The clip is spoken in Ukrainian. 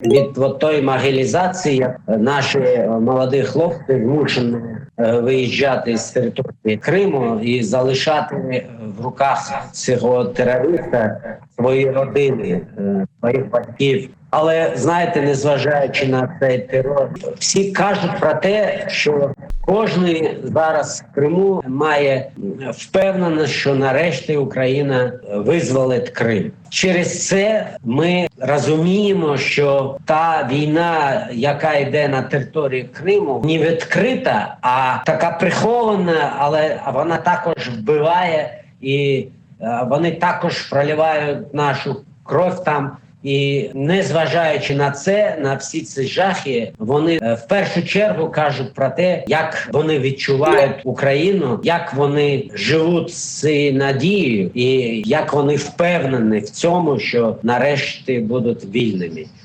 від от тої могилізації, як наші е, молоді хлопці змушені е, виїжджати з території Криму і залишати е, в руках цього терориста свої родини, своїх батьків. Але знаєте, незважаючи на цей терор, всі кажуть про те, що кожен зараз в Криму має впевнено, що нарешті Україна визволить Крим. Через це ми розуміємо, що та війна, яка йде на території Криму, не відкрита, а така прихована, але вона також вбиває і е, вони також проливають нашу кров там. І незважаючи на це, на всі ці жахи, вони е, в першу чергу кажуть про те, як вони відчувають Україну, як вони живуть з цією надією, і як вони впевнені в цьому, що нарешті будуть вільними.